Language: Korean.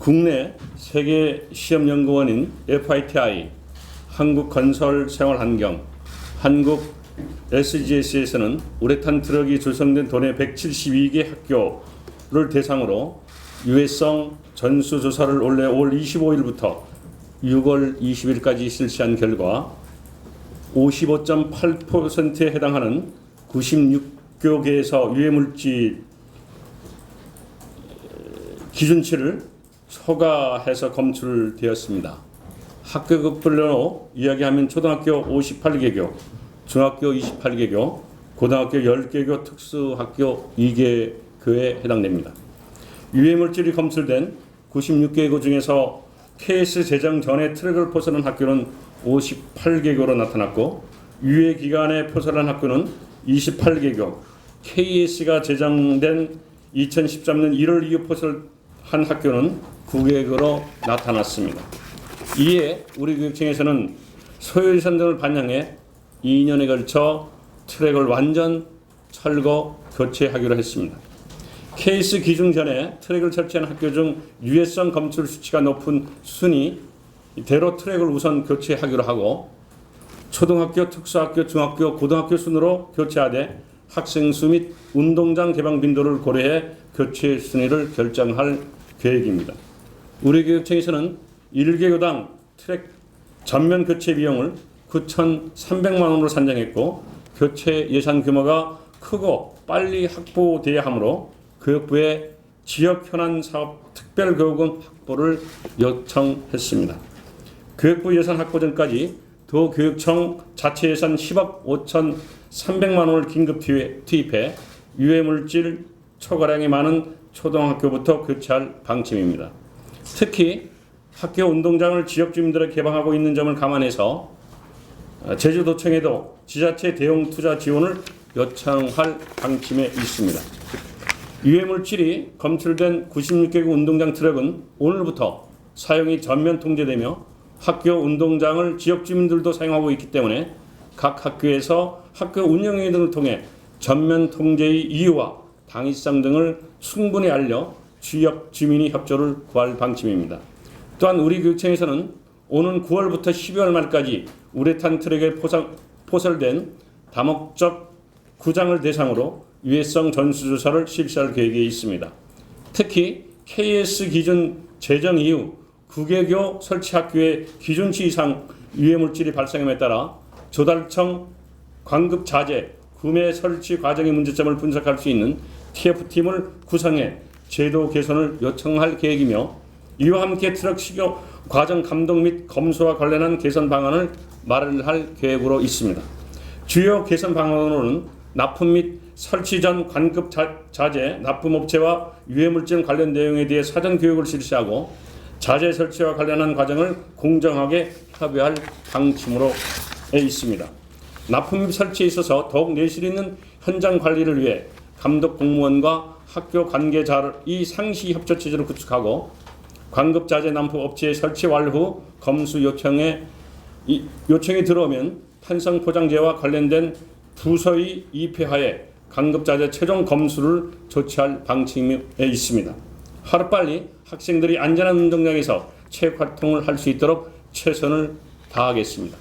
국내 세계 시험 연구원인 FITI, 한국건설생활환경, 한국 SGS에서는 우레탄 트럭이 조성된 도내 172개 학교를 대상으로 유해성 전수 조사를 올해 5월 25일부터 6월 20일까지 실시한 결과 55.8%에 해당하는 96교계에서 유해물질 기준치를 초과해서 검출되었습니다. 학교급별로 이야기하면 초등학교 58개교, 중학교 28개교, 고등학교 10개교, 특수학교 2개교에 해당됩니다. 유해물질이 검출된 96개고 중에서 KS 제정 전에 트랙을 포설한 학교는 58개교로 나타났고 유해 기간에 포설한 학교는 28개교, KS가 제정된 2013년 1월 이후 포설한 학교는 9개교로 나타났습니다. 이에 우리 교육청에서는 소요유산 등을 반영해 2년에 걸쳐 트랙을 완전 철거 교체하기로 했습니다. 케이스 기준 전에 트랙을 설치한 학교 중 유해성 검출 수치가 높은 순위 대로 트랙을 우선 교체하기로 하고 초등학교, 특수학교, 중학교, 고등학교 순으로 교체하되 학생 수 및 운동장 개방 빈도를 고려해 교체 순위를 결정할 계획입니다. 우리 교육청에서는 1개 교당 트랙 전면 교체 비용을 9,300만 원으로 산정했고 교체 예산 규모가 크고 빨리 확보돼야 하므로 교육부에 지역 현안 사업 특별 교육원 확보를 요청했습니다. 교육부 예산 확보 전까지 도 교육청 자체 예산 10억 5,300만 원을 긴급 투입- 투입해 유해 물질 초과량이 많은 초등학교부터 교체할 방침입니다. 특히 학교 운동장을 지역 주민들에 개방하고 있는 점을 감안해서 어, 제주도청에도 지자체 대응 투자 지원을 요청할 방침에 있습니다. 유해 물질이 검출된 96개국 운동장 트럭은 오늘부터 사용이 전면 통제되며 학교 운동장을 지역 주민들도 사용하고 있기 때문에 각 학교에서 학교 운영위 등을 통해 전면 통제의 이유와 당위성 등을 충분히 알려 지역 주민이 협조를 구할 방침입니다. 또한 우리 교육청에서는 오는 9월부터 12월 말까지 우레탄 트랙에 포상, 포설된 다목적 구장을 대상으로 유해성 전수조사를 실시할 계획에 있습니다. 특히 KS 기준 제정 이후 9개교 설치 학교의 기준치 이상 유해물질이 발생함에 따라 조달청 관급 자재, 구매 설치 과정의 문제점을 분석할 수 있는 TF팀을 구성해 제도 개선을 요청할 계획이며 이와 함께 트럭 식용 과정 감독 및 검수와 관련한 개선 방안을 마련할 계획으로 있습니다. 주요 개선 방안으로는 납품 및 설치 전 관급 자, 자재, 납품업체와 유해물질 관련 내용에 대해 사전 교육을 실시하고 자재 설치와 관련한 과정을 공정하게 협의할 방침으로 에 있습니다. 납품 및 설치에 있어서 더욱 내실 있는 현장 관리를 위해 감독 공무원과 학교 관계자의 상시 협조 체제를 구축하고 관급 자재 납품 업체의 설치 완료 후 검수 요청에 이, 요청이 들어오면 판성 포장재와 관련된 부서의 입회하에 관급 자재 최종 검수를 조치할 방침에 있습니다. 하루빨리 학생들이 안전한 운동장에서 체육 활동을 할 수 있도록 최선을 다하겠습니다.